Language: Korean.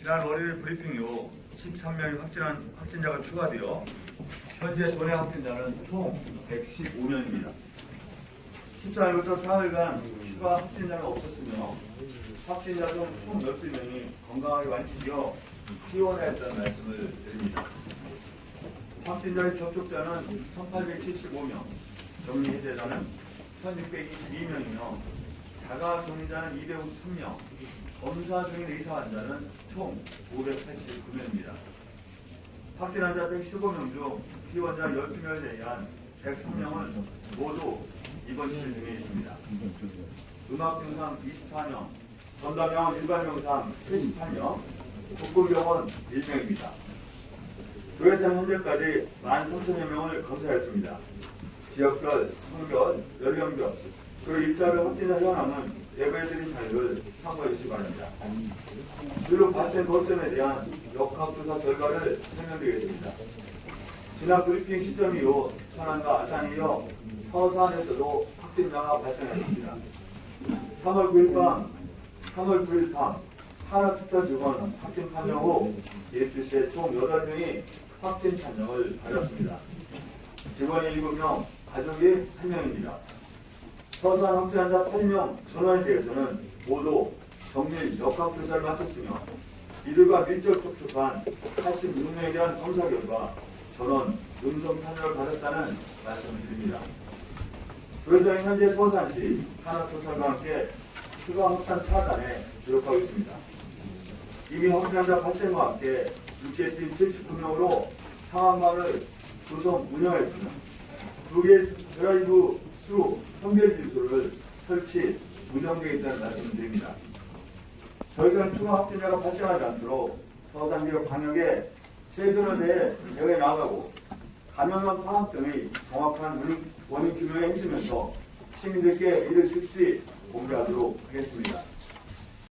지난 월요일 브리핑 이후 13명의 확진한, 확진자가 추가되어 현재 도내 확진자는 총 115명입니다. 14일부터 사흘간 추가 확진자가 없었으며 확진자 중총 12명이 건강하게 완치되어 퇴원하였다는 말씀을 드립니다. 확진자의 접촉자는 1875명, 격리 해제자는 1622명이며 자가 격리자는 253명, 검사 중인 의사 환자는 총 589명입니다. 확진 환자 115명 중 피원자 12명을 제외한 103명은 모두 입원실 중에 있습니다. 음악병상 24명, 전담병원 일반병상 78명, 국군병원 1명입니다. 교회에서는 현재까지 13,000여 명을 검사했습니다. 지역별, 성별, 연령별, 그리고 입자별 확진자 현황은 대부해드린 자료를 참고해 주시기 바랍니다. 주요 발생 거점에 대한 역학조사 결과를 설명드리겠습니다. 지난 브리핑 시점 이후 천안과 아산에 이어 서산에서도 확진자가 발생했습니다. 3월 9일 밤, 3월 9일 밤 하나투타 직원 확진 판정 후 예주시에 총 8명이 확진 판정을 받았습니다. 직원이 7명, 가족이 1명입니다. 서산 확진 환자 8명 전원에 대해서는 모두 정밀 역학조사를 마쳤으며 이들과 밀접 접촉한 86명에 대한 검사 결과 전원 음성 판정을 받았다는 말씀을 드립니다. 교회사는 현재 서산시 하나토탈과 함께 추가 확산 차단에 기록하고 있습니다. 이미 확진환자 발생과 함께 육제팀 79명으로 상황만을 구성 운영했습니다. 두 개의 드라이브 스루 선별 기술을 설치 운영되어 있다는 말씀을 드립니다. 더 이상 추가 확진자가 발생하지 않도록 서산지역 방역에 최선을 다해 대응해 나가고 감염원 파악 등의 정확한 원인, 원인 규명에 힘쓰면서 시민들께 이를 즉시 공개하도록 하겠습니다.